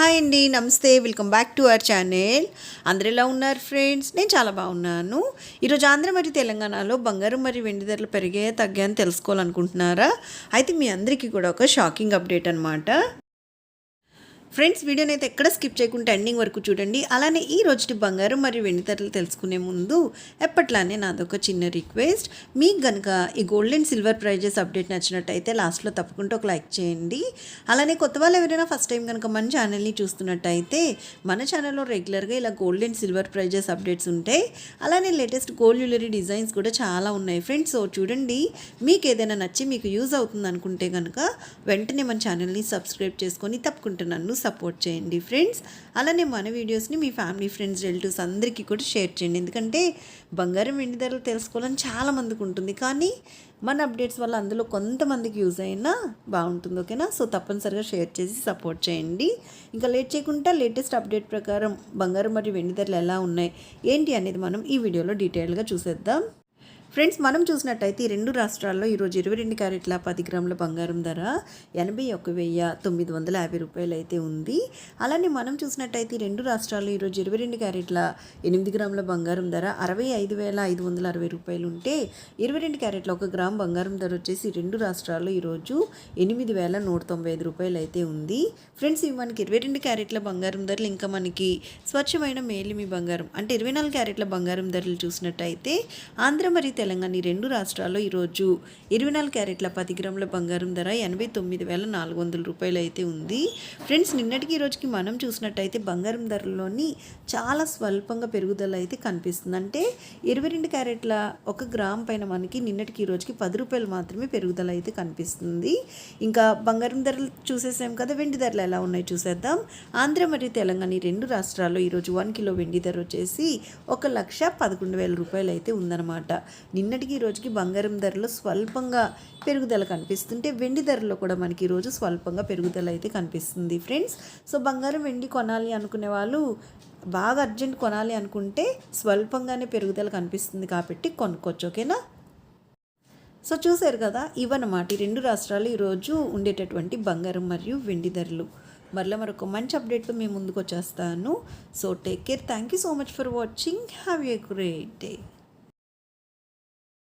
Hi అండి నమస్తే welcome back to our channel. అందరు ఎలా ఉన్నారు ఫ్రెండ్స్? నేను చాలా బాగున్నాను. ఈరోజు ఆంధ్ర మరియు తెలంగాణలో బంగారం మరియు వెండి ధరలు పెరిగాయా తగ్గాయని తెలుసుకోవాలనుకుంటున్నారా? అయితే మీ అందరికీ కూడా ఒక షాకింగ్ అప్డేట్ అనమాట ఫ్రెండ్స్ వీడియోని అయితే ఎక్కడ స్కిప్ చేయకుండా ఎండింగ్ వరకు చూడండి. అలానే ఈ రోజుటి బంగారం మరియు వెండి ధరలు తెలుసుకునే ముందు ఎప్పట్లానే నాదొక చిన్న రిక్వెస్ట్. మీకు కనుక ఈ gold and silver prizes update నచ్చినట్టయితే లాస్ట్లో తప్పకుండా ఒక లైక్ చేయండి. అలానే కొత్త వాళ్ళు ఎవరైనా ఫస్ట్ టైం కనుక మన ఛానల్ని చూస్తున్నట్టయితే మన ఛానల్లో రెగ్యులర్గా ఇలా gold and silver prizes updates ఉంటాయి. అలానే లేటెస్ట్ గోల్డ్ జ్యువెలరీ డిజైన్స్ కూడా చాలా ఉన్నాయి ఫ్రెండ్స్. సో చూడండి మీకు ఏదైనా నచ్చి మీకు యూజ్ అవుతుంది అనుకుంటే కనుక వెంటనే మన ఛానల్ని సబ్స్క్రైబ్ చేసుకొని తప్పకుండా నన్ను సపోర్ట్ చేయండి ఫ్రెండ్స్. అలానే మన వీడియోస్ని మీ ఫ్యామిలీ ఫ్రెండ్స్ రిలేటివ్స్ అందరికీ కూడా షేర్ చేయండి. ఎందుకంటే బంగారం వెండి ధరలు తెలుసుకోవాలని చాలా మందికి ఉంటుంది. కానీ మన అప్డేట్స్ వల్ల అందులో కొంతమందికి యూజ్ అయినా బాగుంటుంది. ఓకేనా? సో తప్పనిసరిగా షేర్ చేసి సపోర్ట్ చేయండి. ఇంకా లేట్ చేయకుండా లేటెస్ట్ అప్డేట్ ప్రకారం బంగారం మరియు వెండి ధరలు ఎలా ఉన్నాయి ఏంటి అనేది మనం ఈ వీడియోలో డీటెయిల్గా చూసేద్దాం. ఫ్రెండ్స్ మనం చూసినట్టయితే ఈ రెండు రాష్ట్రాల్లో ఈరోజు ఇరవై రెండు క్యారెట్ల పది గ్రాముల బంగారం ధర ఎనభై ఒక వెయ్యి తొమ్మిది వందల యాభై రూపాయలు అయితే ఉంది. అలానే మనం చూసినట్టయితే ఈ రెండు రాష్ట్రాల్లో ఈరోజు ఇరవై రెండు క్యారెట్ల ఎనిమిది గ్రాముల బంగారం ధర అరవై ఐదు వేల ఐదు వందల అరవై రూపాయలు ఉంటే ఇరవై రెండు క్యారెట్ల ఒక గ్రామ్ బంగారం ధర వచ్చేసి రెండు రాష్ట్రాల్లో ఈరోజు ఎనిమిది వేల నూట తొంభై ఐదు రూపాయలు అయితే ఉంది. ఫ్రెండ్స్ ఇవి మనకి ఇరవై రెండు క్యారెట్ల బంగారం ధరలు ఇంకా మనకి స్వచ్ఛమైన మేలిమి బంగారం. అంటే ఇరవై నాలుగు క్యారెట్ల బంగారం ధరలు చూసినట్టయితే ఆంధ్ర మరియు తెలంగాణ ఈ రెండు రాష్ట్రాల్లో ఈరోజు ఇరవై నాలుగు క్యారెట్ల పది గ్రాముల బంగారం ధర ఎనభై తొమ్మిది వేల నాలుగు వందల రూపాయలు అయితే ఉంది. ఫ్రెండ్స్ నిన్నటికి ఈరోజుకి మనం చూసినట్టయితే బంగారం ధరలోని చాలా స్వల్పంగా పెరుగుదల అయితే కనిపిస్తుంది. అంటే ఇరవై రెండు క్యారెట్ల ఒక గ్రామ్ పైన మనకి నిన్నటికి ఈరోజుకి పది రూపాయలు మాత్రమే పెరుగుదల అయితే కనిపిస్తుంది. ఇంకా బంగారం ధరలు చూసేసాం కదా వెండి ధరలు ఎలా ఉన్నాయి చూసేద్దాం. ఆంధ్ర మరియు తెలంగాణ ఈ రెండు రాష్ట్రాల్లో ఈరోజు వన్ కిలో వెండి ధర వచ్చేసి ఒక లక్ష పదకొండు వేల రూపాయలు అయితే ఉందన్నమాట. నిన్నటికి ఈ రోజుకి బంగారం ధరలో స్వల్పంగా పెరుగుదల కనిపిస్తుంటే వెండి ధరలో కూడా మనకి ఈరోజు స్వల్పంగా పెరుగుదల అయితే కనిపిస్తుంది ఫ్రెండ్స్. సో బంగారం వెండి కొనాలి అనుకునే వాళ్ళు బాగా అర్జెంట్ కొనాలి అనుకుంటే స్వల్పంగానే పెరుగుదల కనిపిస్తుంది కాబట్టి కొనుక్కోవచ్చు ఓకేనా? సో చూశారు కదా ఇవన్నమాట ఈ రెండు రాష్ట్రాలు ఈరోజు ఉండేటటువంటి బంగారం మరియు వెండి ధరలు. మరలా మరొక మంచి అప్డేట్తో మేము ముందుకు వచ్చేస్తాను. So take care thank you so much for watching have a great day